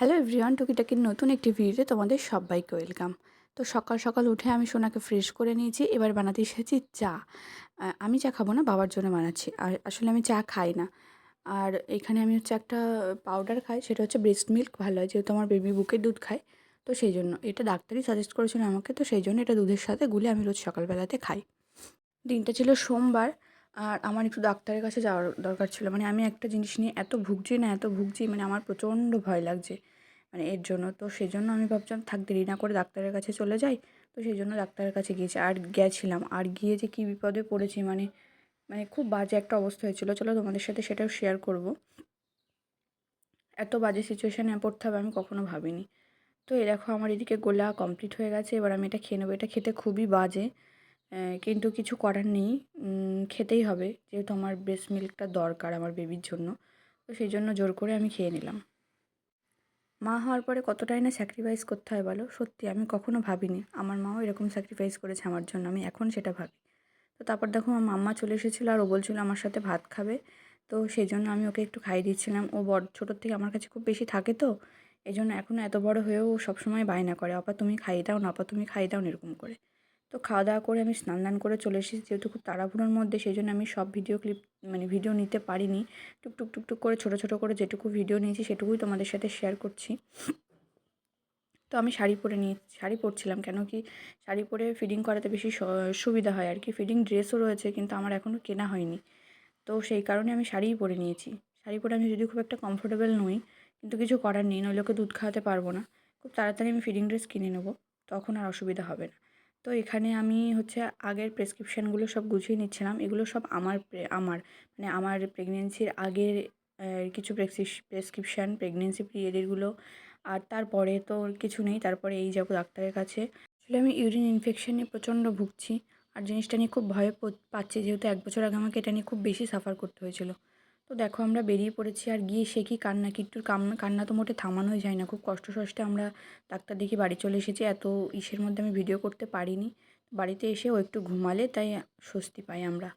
Hello everyone টুকিটাকির নতুন একটি ভিডিওতে তোমাদের সবাইকে ওয়েলকাম তো সকাল সকাল উঠে আমি সোনাকে ফ্রেশ করে নিয়েছি, এবার বানাতে এসেছি চা। আমি চা খাব না, বাবার জন্য বানাচ্ছি। আর আসলে আমি চা খাই না। আর এখানে আমি হচ্ছে একটা পাউডার খাই, সেটা হচ্ছে ব্রেস্ট মিল্ক ভালো হয় যেহেতু আমার বেবি বুকের দুধ খায়। তো সেই জন্য, এটা ডাক্তারই সাজেস্ট করেছিল আমাকে, তো সেই জন্য এটা দুধের সাথে গুলে আমি রোজ সকালবেলাতে খাই। দিনটা ছিল সোমবার, আর আমার একটু ডাক্তারের কাছে যাওয়ার দরকার ছিল। মানে আমি একটা জিনিস নিয়ে এত ভুগছি না, এত ভুগছি মানে আমার প্রচণ্ড ভয় লাগছে। মানে এর জন্য। তো সেই জন্য আমি ভাবছিলাম থাক দেরি না করে ডাক্তারের কাছে চলে যাই। তো সেই জন্য ডাক্তারের কাছে গিয়েছি। আর গেছিলাম। আর গিয়ে যে কী বিপদে পড়েছি মানে মানে খুব বাজে একটা অবস্থা হয়েছিল। চলো তোমাদের সাথে সেটাও শেয়ার করব। এত বাজে সিচুয়েশানে পড়তে হবে আমি কখনো ভাবিনি। তো এই দেখো আমার এদিকে গোলা কমপ্লিট হয়ে গেছে। এবার আমি এটা খেয়ে নেব। এটা খেতে খুবই বাজে। কিন্তু কিছু করার নেই। খেতেই হবে। যেহেতু আমার ব্রেস্ট মিল্কটা দরকার আমার বেবির জন্য। তো সেই জন্য জোর করে আমি খেয়ে নিলাম। মা হওয়ার পরে কতটাই না স্যাক্রিফাইস করতে হয় বলো? সত্যি, আমি কখনো ভাবিনি। আমার মাও এরকম স্যাক্রিফাইস করেছে আমার জন্য, আমি এখন সেটা ভাবি। তো তারপর দেখো আমার মাম্মা চলে এসেছিল আর ও বলছিল আমার সাথে ভাত খাবে। তো সেই জন্য আমি ওকে একটু খাইয়ে দিচ্ছিলাম। ও বড় ছোটোর থেকে আমার কাছে খুব বেশি থাকে তো এই জন্য এখনও এত বড় হয়েও সবসময় বায়না করে, আপা তুমি খাইয়ে দাও না, আপা তুমি খাইয়ে দাও এরকম করে। তো খাওয়া দাওয়া করে আমি স্নান দান করে চলে এসেছি। যেহেতু খুব তাড়াহুড়োর মধ্যে, সেই জন্য আমি সব ভিডিও ক্লিপ মানে ভিডিও নিতে পারিনি। টুকটুক টুকটুক করে, ছোটো ছোটো করে যেটুকু ভিডিও নিয়েছি, সেটুকুই তোমাদের সাথে শেয়ার করছি। তো আমি শাড়ি পরে নিয়ে, শাড়ি পরছিলাম কেন কি, শাড়ি পরে ফিডিং করাতে বেশি সুবিধা হয় আর কি ফিডিং ড্রেসও রয়েছে, কিন্তু আমার এখনও কেনা হয়নি। তো সেই কারণে আমি শাড়িই পরে নিয়েছি। শাড়ি পরে আমি যদি খুব একটা কমফোর্টেবল নই, কিন্তু কিছু করার নেই, নইলে ওকে দুধ খাওয়াতে পারব না। খুব তাড়াতাড়ি আমি ফিডিং ড্রেস কিনে নেব, তখন আর অসুবিধা হবে না। তো এখানে আমি হচ্ছে আগের প্রেসক্রিপশানগুলো সব গুছিয়ে নিচ্ছিলাম। এগুলো সব আমার আমার মানে আমার প্রেগনেন্সির আগের কিছু প্রেসক্রিপশান প্রেগনেন্সি পিরিয়ডেরগুলো আর তারপরে তো কিছু নেই, তারপরে এই যাব ডাক্তারের কাছে। আসলে আমি ইউরিন ইনফেকশন প্রচণ্ড ভুগছি। আর জিনিসটা নিয়ে খুব ভয় পাচ্ছি যেহেতু এক বছর আগে আমাকে এটা নিয়ে খুব বেশি সাফার করতে হয়েছিল। তো দেখো, আমরা বেরিয়ে পড়েছি আর গিয়ে সে কি কান্না কিট্টুর কান্না কান্না তো মোটে থামানোই যায় না। খুব কষ্ট সষ্টে আমরা ডাক্তার দেখি বাড়ি চলে এসেছি। এত ইসের মধ্যে আমি ভিডিও করতে পারিনি। বাড়িতে এসে ও একটু ঘুমালে, তাই স্বস্তি পাই আমরা।